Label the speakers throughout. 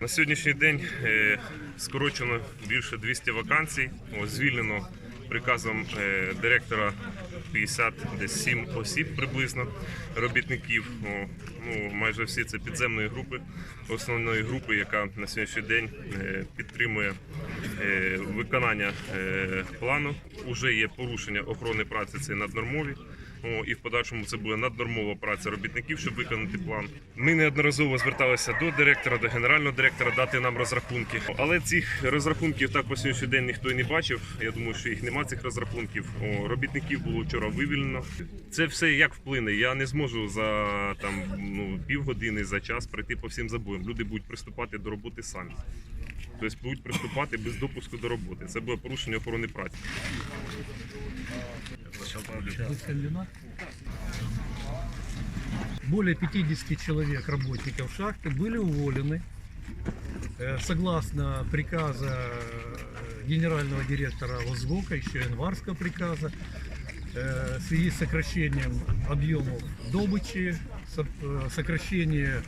Speaker 1: На сьогоднішній день е, скорочено більше 200 вакансій. Звільнено приказом е, директора 57 осіб приблизно робітників. Ну, майже всі це підземної групи, основної групи, яка на сьогоднішній день е, підтримує виконання плану. Уже є порушення охорони праці, це наднормові. І в подальшому це буде наднормова праця робітників, щоб виконати план. Ми неодноразово зверталися до директора, до генерального директора дати нам розрахунки. Але цих розрахунків так по сьогоднішній день ніхто і не бачив. Я думаю, що їх нема цих розрахунків. О, робітників було вчора вивільнено. Це все як вплине. Я не зможу за там ну півгодини за час пройти по всім забоям. Люди будуть приступати до роботи самі. Тобто будуть приступати без допуску до роботи. Це буде порушення охорони праці.
Speaker 2: Более 50 человек работников шахты были уволены э, согласно приказа э, генерального директора Лосгока, еще январского приказа, э, в связи с сокращением объемов добычи, со- сокращение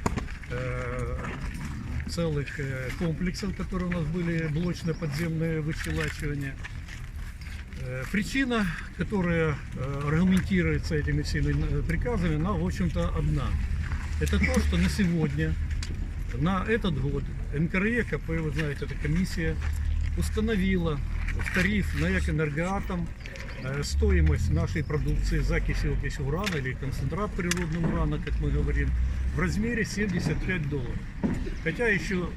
Speaker 2: целых комплексов, которые у нас были, блочно-подземные выщелачивания. Э, Причина, которая э, аргументируется этими всеми э, приказами, она, в общем-то, одна. Это то, что на сегодня, на этот год, НКРЕ-КП, вы знаете, эта комиссия, установила в тариф на экоэнергоатом э, стоимость нашей продукции закиси окись урана или концентрат природного урана, как мы говорим, в размере 75 долларов. Хотя еще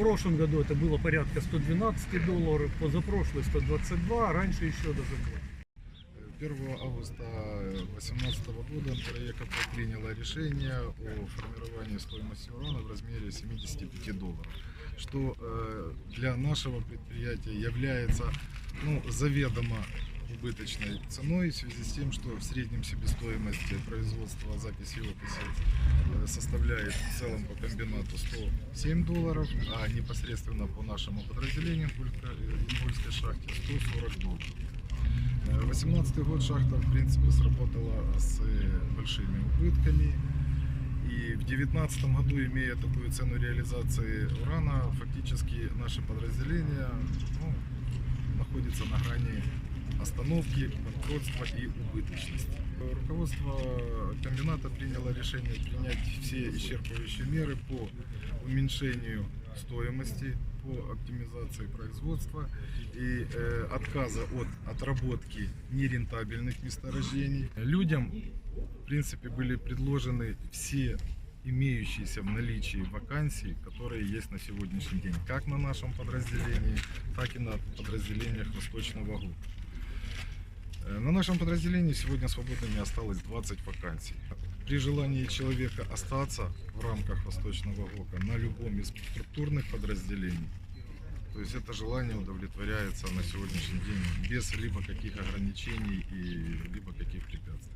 Speaker 2: прошлом году это было порядка 112 долларов, позапрошлый 122, а раньше еще даже больше.
Speaker 3: 1 августа 2018 года НКРЕКП приняло решение о формировании стоимости урана в размере 75 долларов, что э, для нашего предприятия является ну, заведомо убыточной ценой в связи с тем, что в среднем себестоимость производства записи и описи э, составляет в целом по комбинату 107 долларов, а непосредственно по нашему подразделению Ингулька- Ингульской шахте 140 долларов. 2018 год шахта, в принципе, сработала с э, большими убытками. И в 2019 году, имея такую цену реализации урана, фактически наше подразделение ну, находится на грани остановки, банкротства и убыточности. Руководство комбината приняло решение принять все исчерпывающие меры по уменьшению стоимости, по оптимизации производства и э, отказа от отработки нерентабельных месторождений. Людям, в принципе, были предложены все имеющиеся в наличии вакансии, которые есть на сегодняшний день, как на нашем подразделении, так и на подразделениях Восточного ГУ. Э, На нашем подразделении сегодня свободными осталось 20 вакансий. При желании человека остаться в рамках Восточного ГОКа на любом из структурных подразделений, то есть это желание удовлетворяется на сегодняшний день без либо каких ограничений и либо каких препятствий.